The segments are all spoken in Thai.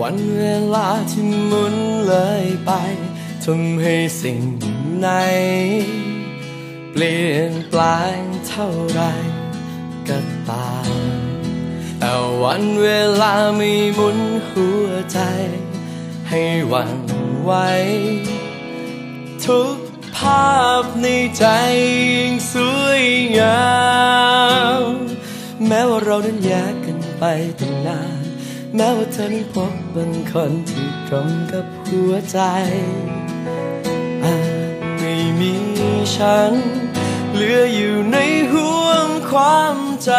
วันเวลาที่หมุนเลยไปทำให้สิ่งไหนเปลี่ยนแปลงเท่าไรก็ตามแต่วันเวลาไม่หมุนหัวใจ ให้หวั่นไหวทุกภาพในใจยังสวยงาม แม้ว่าเรานั้นแยกกันไปตั้งนาน แม้ว่าเธอนั้นพบบางคนที่ตรงกับหัวใจอาจไม่มีฉัน เหลืออยู่ในห่วงความจ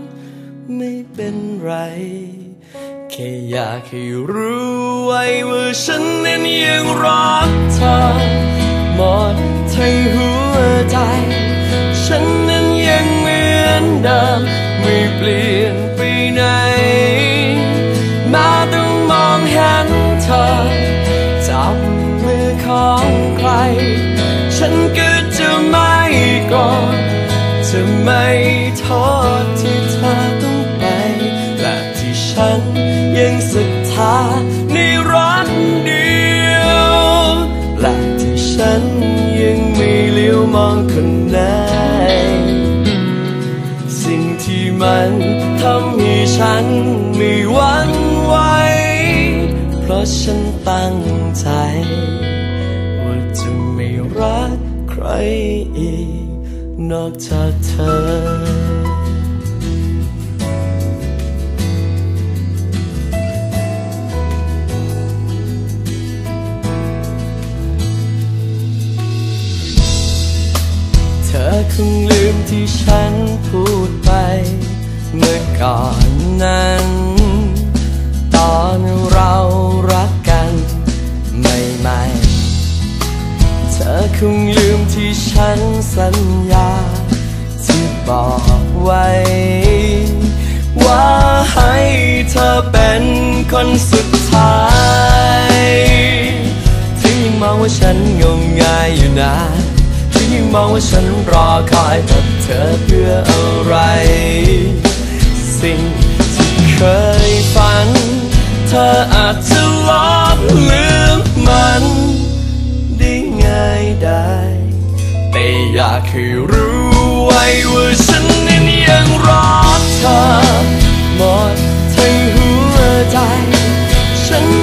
ำไม่เป็นไรแค่อยากให้รู้ไว้ว่าฉันนั้นยังรักเธอหมดทั้งหัวใจ ฉันนั้นยังเหมือนเดิมไม่เปลี่ยนไปไหน ของใคร ฉันก็จะไม่กรธจะไม่โทษที่เธอต้องไป และที่ฉันยังศรัทธาในรักเดียว และที่ฉันยังไม่เลี้ยวมองคนไหนสิ่งที่มันทำให้ฉันไม่หวั่นไหวเพราะฉันตั้งใจ จะไม่รักใครอีก นอกจากเธอเธอคงลืมที่ฉันพูดไป เมื่อก่อนนั้น สัญญา ที่บอกไว้ ว่าให้เธอเป็นคนสุดท้าย ที่ยังมองว่าฉันงมงายอยู่นานที่ยังมองว่าฉันรอคอยกับเธอเพื่ออะไร สิ่งที่เคยฝัน เธออาจจะลบลืมมัน ให้รู้ไว้ว่าฉันนั้นยังรักเธอหมดทั้งหัวใจ ฉัน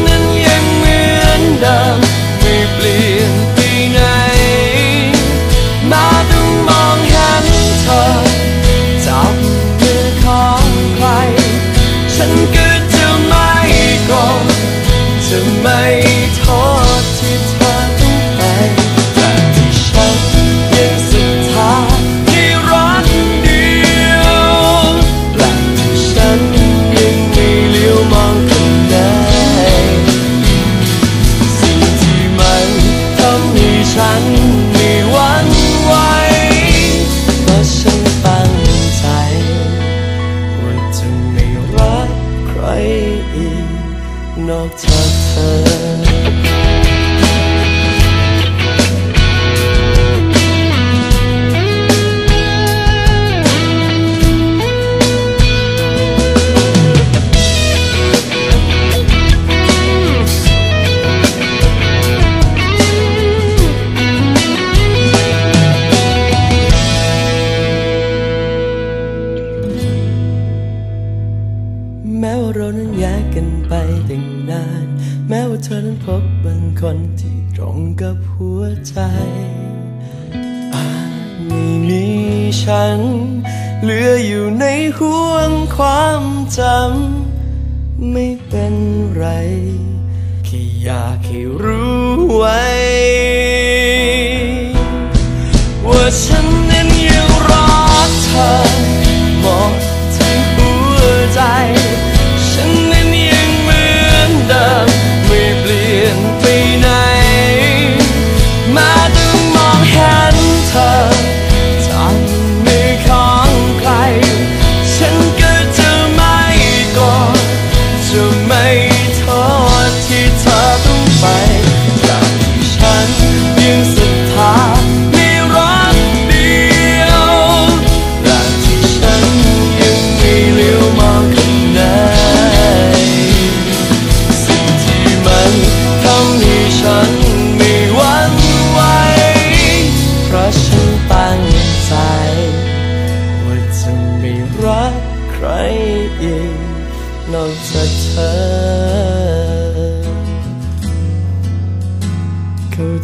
นอกจากเธอ แม้ว่าเธอนั้นพบบางคนที่ตรงกับหัวใจอาจไม่มีฉัน เหลืออยู่ในห่วงความจำ ไม่เป็นไร แค่อยากให้รู้ไว้ ว่าฉัน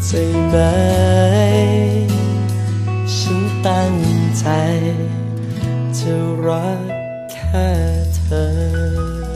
ใจไหม ฉันตั้งใจ จะรักแค่เธอ